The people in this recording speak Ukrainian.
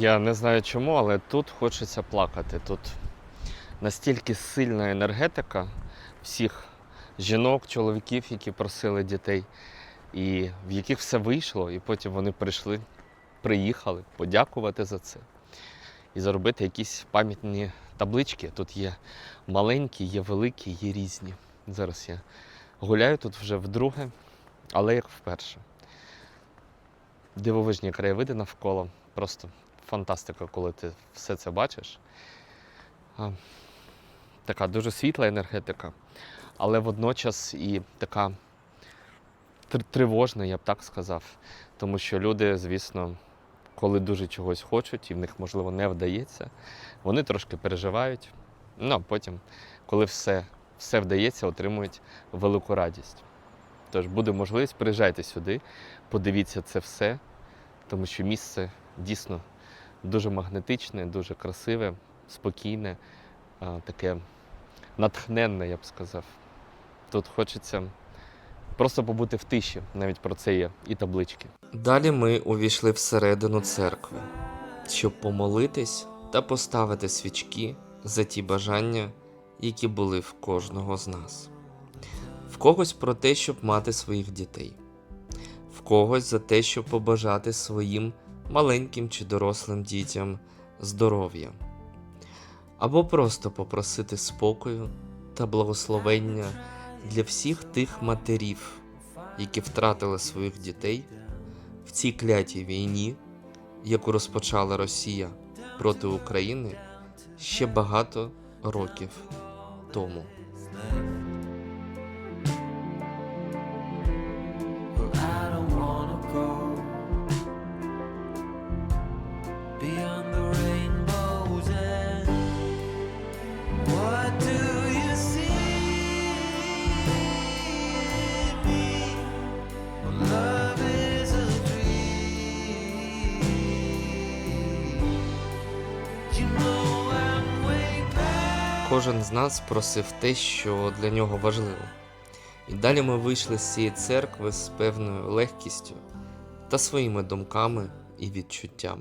Я не знаю чому, але тут хочеться плакати. Тут настільки сильна енергетика всіх жінок, чоловіків, які просили дітей, і в яких все вийшло, і потім вони прийшли, приїхали подякувати за це і зробити якісь пам'ятні таблички. Тут є маленькі, є великі, є різні. Зараз я гуляю тут вже вдруге, але як вперше. Дивовижні краєвиди навколо. Просто фантастика, коли ти все це бачиш. Така дуже світла енергетика, але водночас і така тривожна, я б так сказав. Тому що люди, звісно, коли дуже чогось хочуть і в них, можливо, не вдається, вони трошки переживають. Ну, а потім, коли все, все вдається, отримують велику радість. Тож буде можливість, приїжджайте сюди, подивіться це все, тому що місце дійсно дуже магнетичне, дуже красиве, спокійне, таке натхненне, я б сказав. Тут хочеться просто побути в тиші, навіть про це є і таблички. Далі ми увійшли всередину церкви, щоб помолитись та поставити свічки за ті бажання, які були в кожного з нас. В когось про те, щоб мати своїх дітей, в когось за те, щоб побажати своїм маленьким чи дорослим дітям здоров'я, або просто попросити спокою та благословення для всіх тих матерів, які втратили своїх дітей в цій клятій війні, яку розпочала Росія проти України ще багато років тому. Кожен з нас просив те, що для нього важливо. І далі ми вийшли з цієї церкви з певною легкістю та своїми думками і відчуттями.